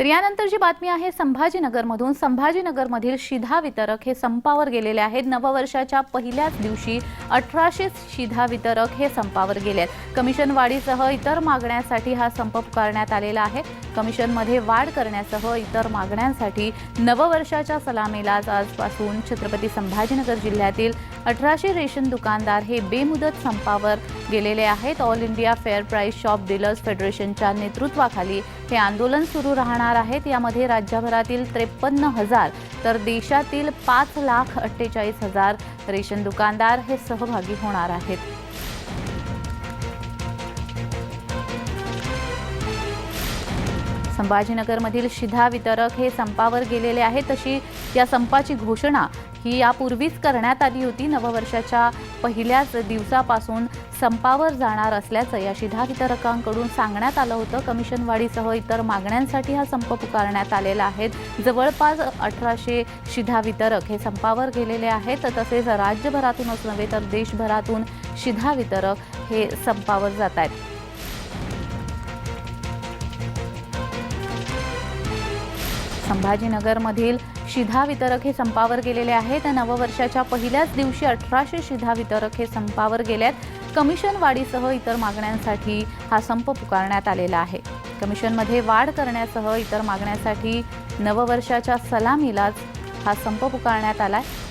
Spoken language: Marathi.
तर यानंतरची बातमी आहे संभाजीनगरमधून. संभाजीनगरमधील शिधा वितरक हे संपावर गेलेले आहेत. नववर्षाच्या पहिल्याच दिवशी अठराशे शिधा वितरक हे संपावर गेले आहेत कमिशन वाढीसह इतर मागण्यांसाठी हा संप पुकारण्यात आलेला आहे. कमिशनमध्ये वाढ करण्यासह इतर मागण्यांसाठी नववर्षाच्या सलामीलाच आजपासून छत्रपती संभाजीनगर जिल्ह्यातील अठराशे रेशन दुकानदार हे बेमुदत संपावर गेलेले आहेत. All India fair price shop dealers फेडरेशनच्या नेतृत्वाखाली हे आंदोलन सुरू राहणार आहेत. यामध्ये राज्यभरातील त्रेपन्न हजार तर देशातील पाच लाख अठ्ठेचाळीस हजार रेशन दुकानदार हे सहभागी होणार आहेत. संभाजीनगरमधील शिधा वितरक हे संपावर गेलेले आहेत. तशी या संपाची घोषणा ही यापूर्वीच करण्यात आली होती. नववर्षाच्या पहिल्याच दिवसापासून संपावर जाणार असल्याचं या शिधा वितरकांकडून सांगण्यात आलं होतं. कमिशन वाढीसह इतर मागण्यांसाठी हा संप पुकारण्यात आलेला आहे. जवळपास अठराशे शिधा वितरक हे संपावर गेलेले आहेत. तसेच राज्यभरातूनच नव्हे तर देशभरातून शिधा वितरक हे संपावर जात आहेत. संभाजीनगरमधील शिधा वितरक हे संपावर गेलेले आहेत. नववर्षाच्या पहिल्याच दिवशी अठराशे शिधा वितरक हे संपावर गेल्यात कमिशन वाढीसह इतर मागण्यांसाठी हा संप पुकारण्यात आलेला आहे. कमिशनमध्ये वाढ करण्यासह इतर मागण्यांसाठी नववर्षाच्या सलामीलाच हा संप पुकारण्यात आला आहे